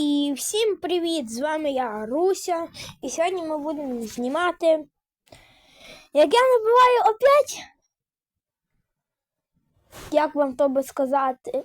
І всім привіт! З вами я Руся. І сьогодні ми будемо знімати. Як я набиваю опять. Як вам то би сказати?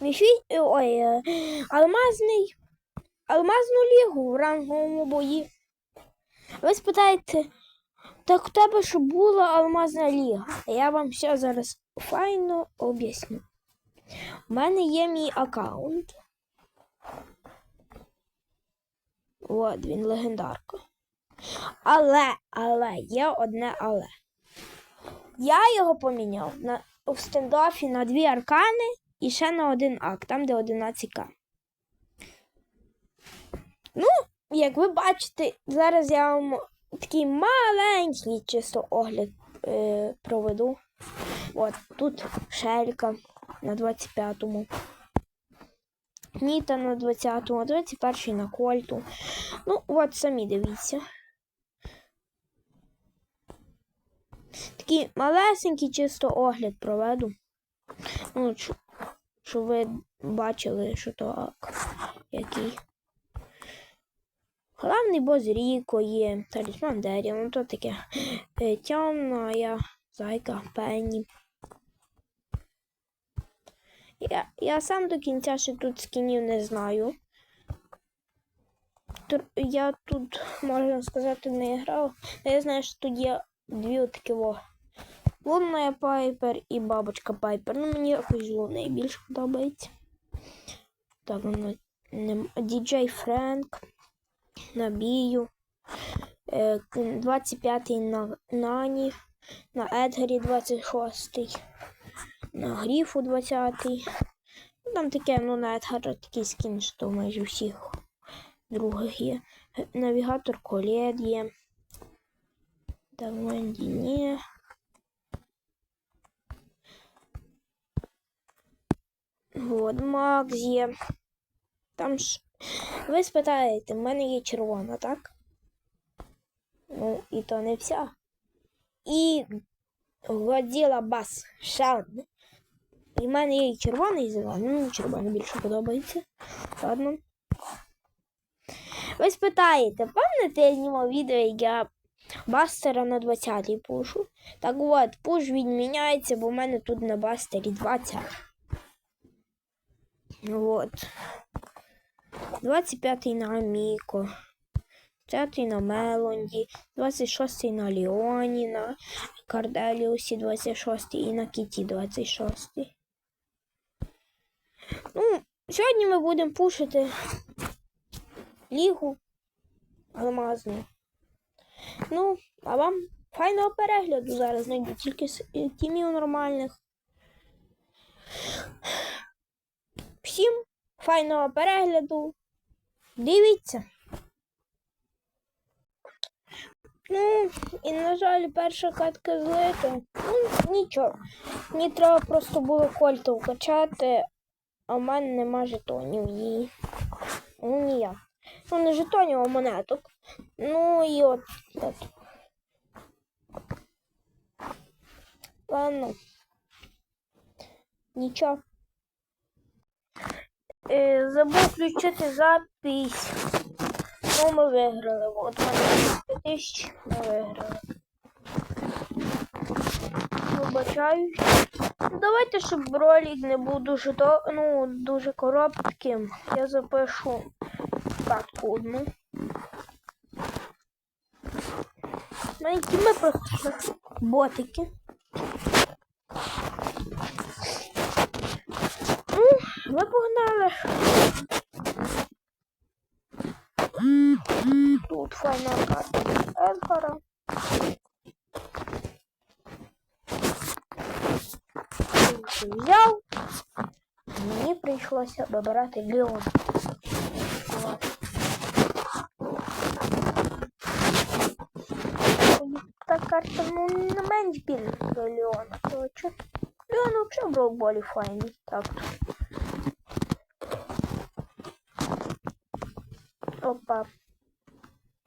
Міфі... Ой, е, алмазний. Алмазну лігу в ранговому бої. Ви спитаєте, так у тебе що була алмазна ліга? Я вам все зараз файно об'ясню. У мене є мій аккаунт. От він легендарка. Але, але, є одне але. Я його поміняв на, в стендофі на дві аркани і ще на один ак, там, де 11к. Ну, як ви бачите, зараз я вам такий маленький чисто огляд е, проведу. От тут шелька на 25-му. Ніта на 20-му, а 21-й на кольту. Ну, от самі дивіться. Такий малесенький чисто огляд проведу. Ну, щоб, ви бачили, що то ак, який. Главний бос Ріко є, талісман Дері, ну то таке е, темна я, зайка, Пенні. Я, я сам до кінця ще тут скінів не знаю. Я тут, можна сказати, не грав. Я знаю, що тут є дві такі во. Лунна Пайпер і бабочка Пайпер. Ну, мені якось лунна більше подобається. Так, воно не Діджей Френк. Набію. Е, 25-й на Нані. На Едгарі 26-й на гріфу 20-й. Ну, Там таке, ну, на Едгара такий скін, що майже всіх других є. Навігатор колет є. Так, Венді ні. От, Макс є. Там ж. Ви спитаєте, в мене є червона, так? Ну, і то не вся. І Годзіла Бас. Ще. І в мене є і червоний, і зелений. Ну, червоний більше подобається. Ладно. Ви спитаєте, пам'ятаєте, я знімав відео, як я бастера на 20-й пушу? Так от, пуш відміняється, бо в мене тут на бастері 20. От. 25-й на Аміко. 30-й на Мелонді, 26-й на Ліоні, на Карделіусі 26 і на Кіті 26. Ну, сьогодні ми будемо пушити лігу алмазну. Ну, а вам файного перегляду зараз знайду тільки з тімів нормальних. Всім файного перегляду. Дивіться. Ну, і, на жаль, перша катка злита. Ну, нічого. Мені треба просто було кольту вкачати, а в мене нема жетонів її. Ну, ніяк. Ну, не жетонів, а монеток. Ну і от. от. Ладно. Нічого. Е, забув включити запись. Ну, ми виграли. От мене 5 тисяч ми виграли. Вибачаюсь. Ну, Давайте, щоб ролик не був дуже то, ну, дуже коротким. Я запишу катку одну. У мене тіми просто ботики. Ну, ми погнали. Тут файна карта Едгара. Взяв. Мені прийшлося вибирати Леон. Та карта ну, не менш більна за Леона, коротше. Леон взагалі в ролболі файний. Так. Опа.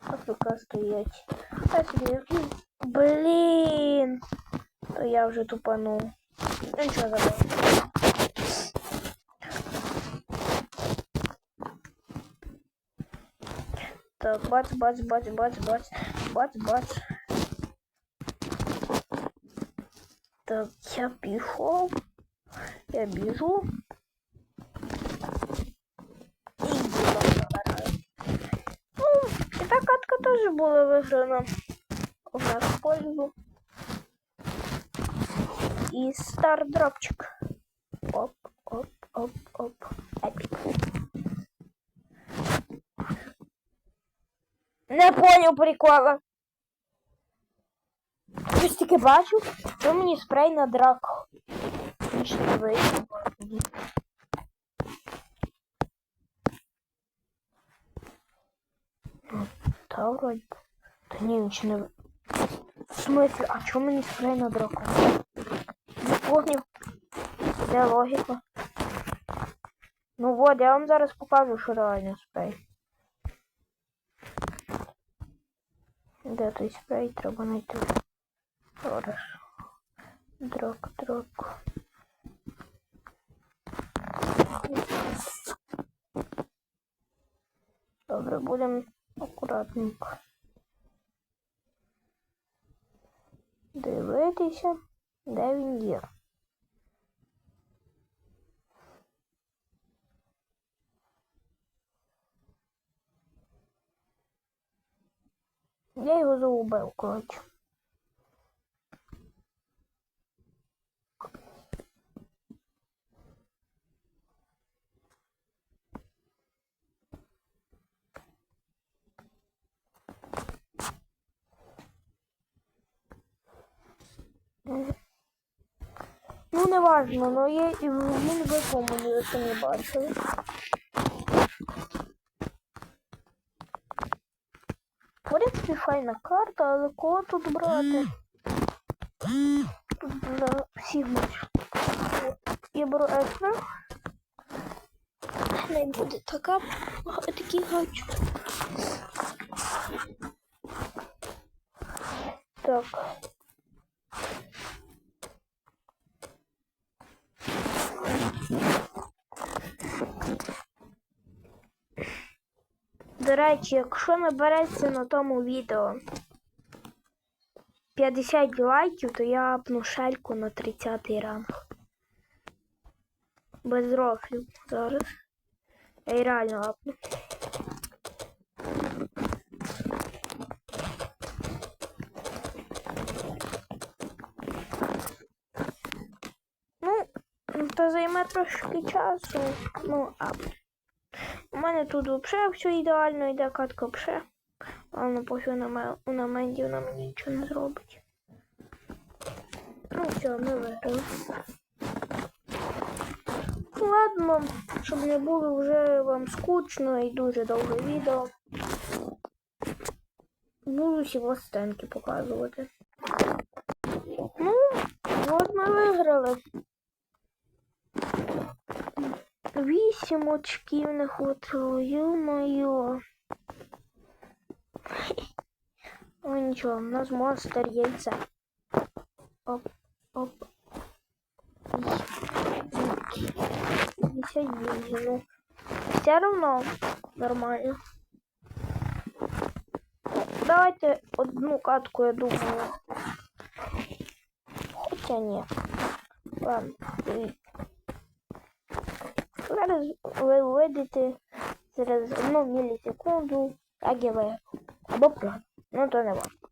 АФК стоять. А собі. Блін. То я вже тупанув. Ну нічого забив. Так, бац, бац, бац, бац, бац, бац, бац. Так, я пішов. Я біжу. І діло забираю. Ну, і та катка теж була виграна в нашу пользу. І стар дропчик. Оп, оп, оп, оп. Епік. Не поняв прикола. Щось таке бачу, то мені спрей на драку. Вийшло. Ну, Та вроді. Та ні, нічого не В смысле, а чому мені спрей на драку? Поняв. Де логіка? Ну вот, я вам зараз покажу, що реально спрей. Де той спрей треба знайти? Зараз. Драк, драк. Добре, будемо акуратненько. Дивитися, де він є. Я його загубив, коротше. Ну, не важно, но є і виконаний, ви самі бачили. В принципі, файна карта, але кого тут брати? Тут за всіх бачу. Я беру екстра. Не буде така, такий гачок. Так. До речі, якщо набереться на тому відео 50 лайків, то я апну шельку на 30 ранг. Без рофлів зараз. Я реально апну. Ну, то займе трошки часу. Ну, апну. Мене тут взагалі все ідеально йде катка пше. Ладно, пофіг на, ме- на менді вона мені нічого не зробить. Ну все, ми виграли. Ладно, щоб не було вже вам скучно і дуже довге відео. Буду всі властенки показувати. Ну, от ми виграли. Вісім очків не хватило, ё-моё. Ну нічого, у нас монстр яйця. Оп, оп. Деньги, ну. Все равно нормально. Давайте одну катку, я думаю. Хотя нет. Ладно. Зараз ви введете через одну мілісекунду, виграв. Або правильно. Ну, то не важко.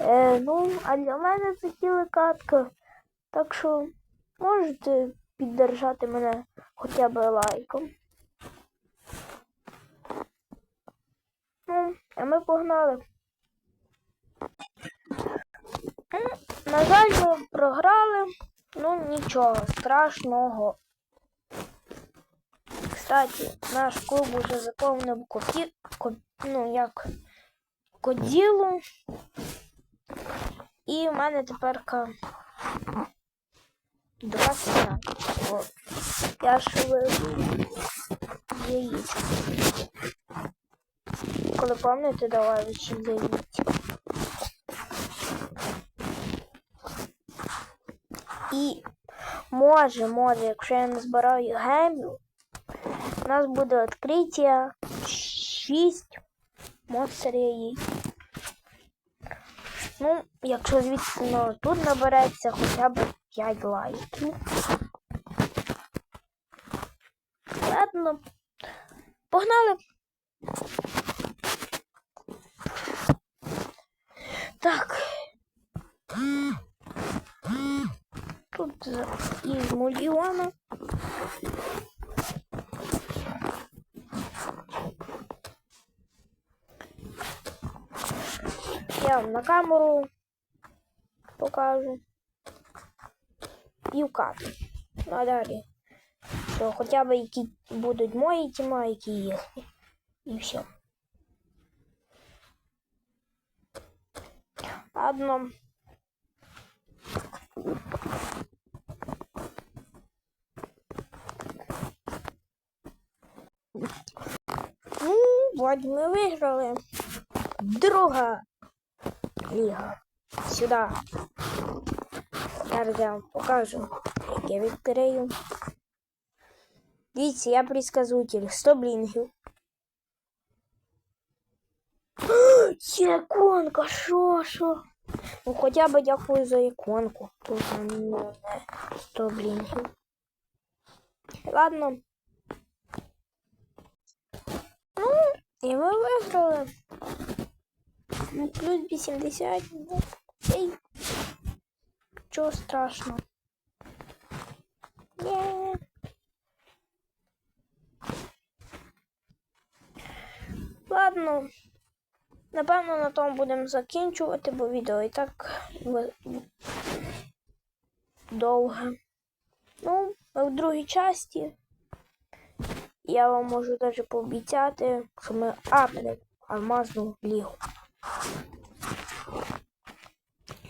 Е, ну, а для мене це катка. Так що можете піддержати мене хоча б лайком. Ну, а ми погнали. На жаль, ми програли. Ну, нічого страшного. Кстати, наш клуб уже заповнив кофі... ко... ну, як коділу. І в мене тепер 20. От. Я вибив яєчко. Коли пам'ятаєте, давали ще яєчко. І може, може, якщо я не збираю гемів, у нас буде відкриття 6 монстр я. Ну, якщо, звісно, тут набереться хоча б 5 лайків. Ладно. Погнали. Так. Тут візьму Ліона. Я на камеру покажу. В. Ну а далі. То хоча б які будуть мої тіма, які їхні. І все. Ладно. Ну, вроді ми виграли. Друга ліга. Сюди. Зараз я вам покажу, я відкрию. Дивіться, я предсказатель. 100 блінгів. Є іконка, що, що? Ну хоча б дякую за іконку. Тут не 100 блінгів. Ладно. Ну, і ми виграли. Ну, плюс 80. Ну, ей. Чого страшного? Є. Ладно. Напевно, на тому будемо закінчувати, бо відео і так довге. Ну, в другій часті я вам можу навіть пообіцяти, що ми апнемо алмазну лігу.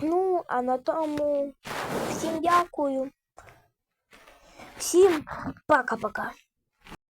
Ну, а на тому всім дякую. Всім пока-пока.